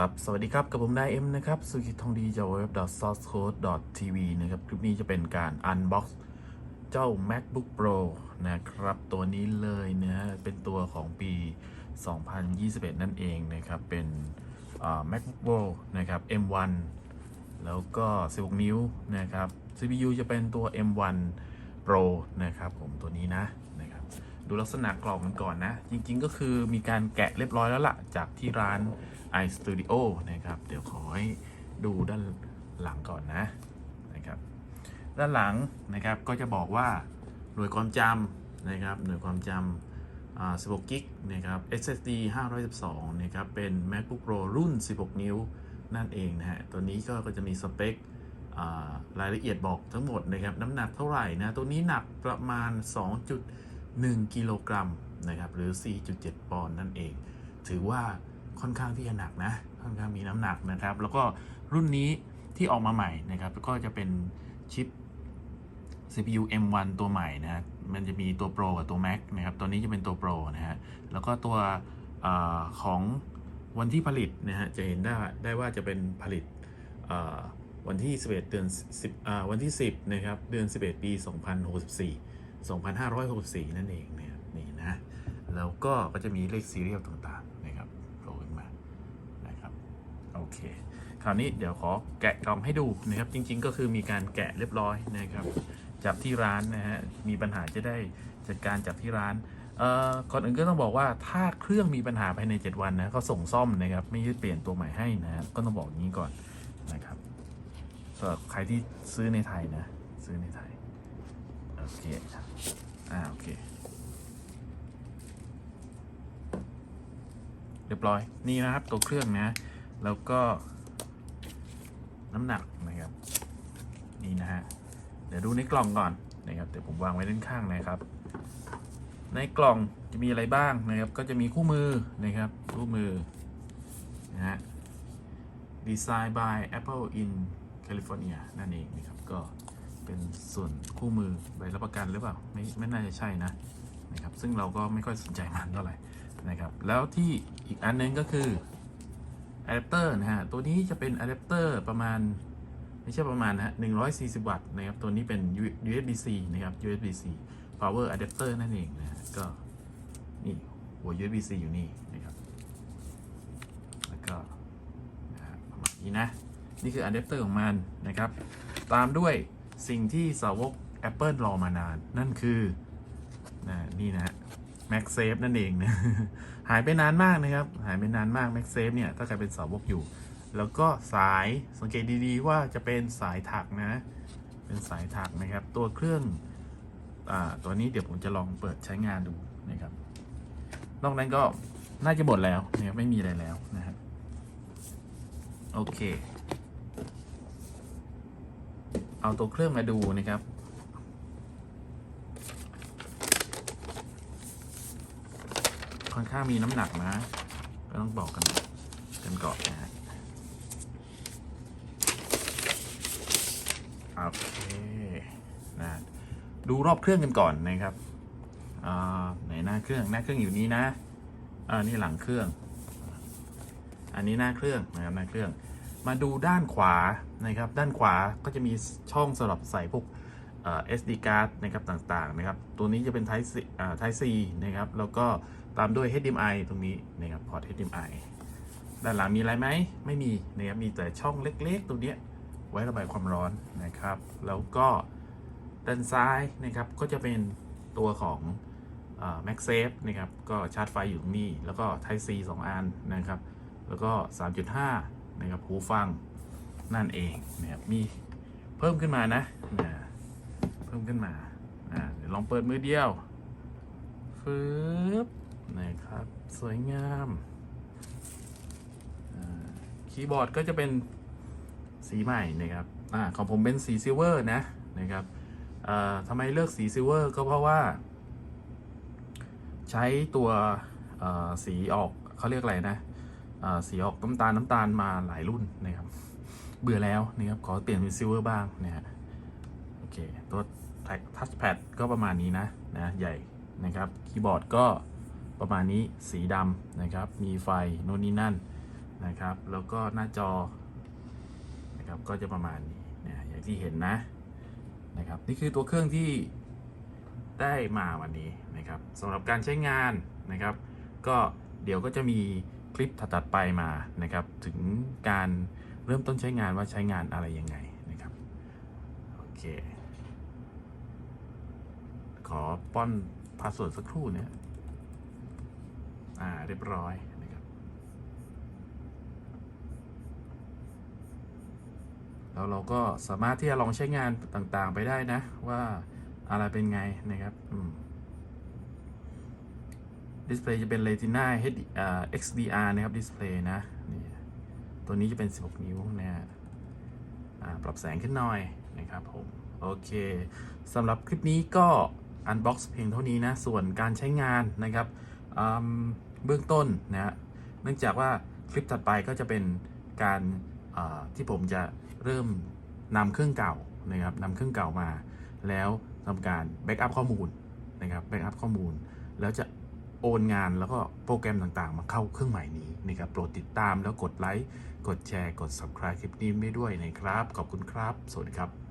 ครับ สวัสดีครับ กับผมนายเอ็มนะครับสุกิตทองดีจาก web source code tv นะครับ คลิปนี้จะเป็นการ unbox เจ้า macbook pro นะครับ ตัวนี้เลยนะฮะ เป็นตัวของปี 2021 นั่นเองนะครับ เป็น macbook pro นะครับ m1 แล้วก็ 16 นิ้วนะครับ CPU จะเป็นตัว m1 pro นะครับผมตัวนี้นะ ดูลักษณะกล่องกันก่อนนะ จริงๆก็คือมีการแกะเรียบร้อยแล้วล่ะ จากที่ร้าน iStudio นะครับ เดี๋ยวขอให้ดูด้านหลังก่อนนะนะครับ ด้านหลังนะครับก็จะบอกว่าหน่วยความจำนะครับหน่วยความจำ16กิกนะครับ SSD 512นะครับ เป็น MacBook Pro รุ่น 16 นิ้วนั่นเองนะฮะ ตัวนี้ก็ก็จะมีสเปครายละเอียดบอกทั้งหมดนะครับ น้ำหนักเท่าไหร่นะ ตัวนี้หนักประมาณ 1 กิโลกรัมนะครับหรือ 4.7 ปอนด์นั่นเอง ถือว่าค่อนข้างที่จะหนักนะ ค่อนข้างมีน้ำหนักนะครับ แล้วก็รุ่นนี้ที่ออกมาใหม่นะครับ ก็จะเป็นชิป CPU M1 ตัวใหม่นะฮะมันจะมีตัว Pro กับตัว Max นะครับ ตัวนี้จะเป็นตัว Pro นะฮะ แล้วก็ตัวอของวันที่ผลิตนะฮะ จะเห็นได้ได้ว่าจะเป็นผลิตวันที่ 11 เดือน10อวันที่ 10 นะครับ เดือน 11 ปี 2064 2564 นั่นเองเนะครับนี่นะ แล้วก็ก็จะมีเลขซีเรียลต่างๆนะครับโผล่ขึ้นมานะครับโอเค คราวนี้เดี๋ยวขอแกะกล่องให้ดูนะครับ จริง ๆ ก็คือมีการแกะเรียบร้อยนะครับจากที่ร้านนะฮะมีปัญหาจะได้จัดการจากที่ร้านเอ่อก่อนอื่นก็ต้องบอกว่าถ้าเครื่องมีปัญหาภายใน 7 วันนะเขาส่งซ่อมนะครับไม่ใช่เปลี่ยนตัวใหม่ให้นะก็ต้องบอกอย่างนี้ก่อนนะครับสำหรับใครที่ซื้อในไทยนะซื้อในไทย โอเคอ่าโอเค เรียบร้อย นี่นะครับตัวเครื่องนะ แล้วก็น้ำหนักนะครับ นี่นะฮะ เดี๋ยวดูในกล่องก่อนนะครับเดี๋ยวผมวางไว้ด้านข้างนะครับ ในกล่องจะมีอะไรบ้างนะครับ ก็จะมีคู่มือนะครับ คู่มือนะฮะ Design by Apple in California นั่นเองนะครับ ก็ เป็นส่วนคู่มือใบรับประกันหรือเปล่าไม่ไม่น่าจะใช่นะนะครับ ซึ่งเราก็ไม่ค่อยสนใจมันเท่าไหร่นะครับ แล้วที่อีกอันนึงก็คืออะแดปเตอร์นะฮะตัวนี้จะเป็นอะแดปเตอร์ประมาณไม่ใช่ประมาณนะฮะ140 วัตต์นะครับ ตัวนี้เป็น USB-C นะครับ USB-C power adapter นั่นเองนะฮะก็นี่หัว USB-C อยู่นี่นะครับ แล้วก็ประมาณนี้นะ นี่คืออะแดปเตอร์ของมันนะครับ ตามด้วย สิ่งที่สาวก Apple รอมานาน นั่นคือนะนี่นะ MagSafe นั่นเองนะหายไปนานมากนะครับ หายไปนานมาก MagSafe เนี่ย ถ้าใครเป็นสาวกอยู่ แล้วก็สายสังเกตดีๆว่าจะเป็นสายถักนะ เป็นสายถักนะครับ ตัวเครื่องอ่าตัวนี้เดี๋ยวผมจะลองเปิดใช้งานดูนะครับ นอกนั้นก็น่าจะหมดแล้วนะครับไม่มีอะไรแล้วนะครับโอเค เอาตัวเครื่องมาดูนะครับ ค่อนข้างมีน้ำหนักนะ ก็ต้องบอกกันกันก่อนนะฮะโอเคนะดูรอบเครื่องกันก่อนนะครับอ่าไหนหน้าเครื่องหน้าเครื่องอยู่นี้นะอ่านี่หลังเครื่อง อันนี้หน้าเครื่องนะครับหน้าเครื่อง มาดูด้านขวานะครับ ด้านขวาก็จะมีช่องสำหรับใส่พวกเอ่อ SD card นะครับต่างๆนะครับ ตัวนี้จะเป็น Type C อ่า Type C นะครับ แล้วก็ตามด้วย HDMI ตรงนี้นะครับพอร์ต HDMI ด้านหลังมีอะไรไหมไม่มีนะครับมีแต่ช่องเล็กๆ ตรงนี้ไว้ระบายความร้อนนะครับ แล้วก็ด้านซ้ายนะครับก็จะเป็นตัวของ MagSafe นะครับ ก็ชาร์จไฟอยู่ตรงนี้แล้วก็ Type C 2 อันนะครับ แล้วก็ 3.5 นะครับหูฟังนั่นเองนะครับมีเพิ่มขึ้นมานะนะเพิ่มขึ้นมาอ่าเดี๋ยวลองเปิดมือเดียวฟืบนะครับสวยงามคีย์บอร์ดก็จะเป็นสีใหม่นะครับอ่าของผมเป็นสีซิลเวอร์นะนะครับอ่อทำไมเลือกสีซิลเวอร์ก็เพราะว่า ใช้ตัวสีออกเขาเรียกอะไรนะ สีออกน้ำตาลน้ำตาลมาหลายรุ่นนะครับ เบื่อแล้วนะครับขอเปลี่ยนเป็นซิลเวอร์บ้างนะฮะโอเคตัวทัชแพดก็ประมาณนี้นะนะใหญ่นะครับคีย์บอร์ดก็ประมาณนี้สีดำนะครับ มีไฟโน่นนี่นั่นนะครับ แล้วก็หน้าจอนะครับก็จะประมาณนี้นะอย่างที่เห็นนะนะครับนี่คือตัวเครื่องที่ได้มาวันนี้นะครับสำหรับการใช้งานนะครับ ก็เดี๋ยวก็จะมี คลิปถัดไปมานะครับ ถึงการเริ่มต้นใช้งานว่าใช้งานอะไรยังไงนะครับ โอเค ขอป้อนพาสเวิร์ดสักครู่เนี่ยอ่าเรียบร้อยนะครับ แล้วเราก็สามารถที่จะลองใช้งานต่างๆไปได้นะ ว่าอะไรเป็นไงนะครับ อืม ดิสเพลย์จะเป็น Retina HD อ่า XDR นะครับดิสเพลย์นะนี่ตัวนี้จะเป็น 16 นิ้วนะปรับแสงขึ้นหน่อยนะครับผมโอเคสำหรับคลิปนี้ก็อันบ็อกซ์เพียงเท่านี้นะ ส่วนการใช้งานนะครับเบื้องต้นนะฮะเนื่องจากว่าคลิปถัดไปก็จะเป็นการที่ผมจะเริ่มนำเครื่องเก่านะครับนำเครื่องเก่ามา แล้วทำการแบ็กอัพข้อมูลนะครับแบ็กอัพข้อมูล แล้วจะ โอนงานแล้วก็โปรแกรมต่างๆ มาเข้าเครื่องใหม่นี้นะครับโปรดติดตามแล้วกดไลค์ กดแชร์ กด subscribe คลิปนี้ไม่ด้วยนะครับ ขอบคุณครับ สวัสดีครับ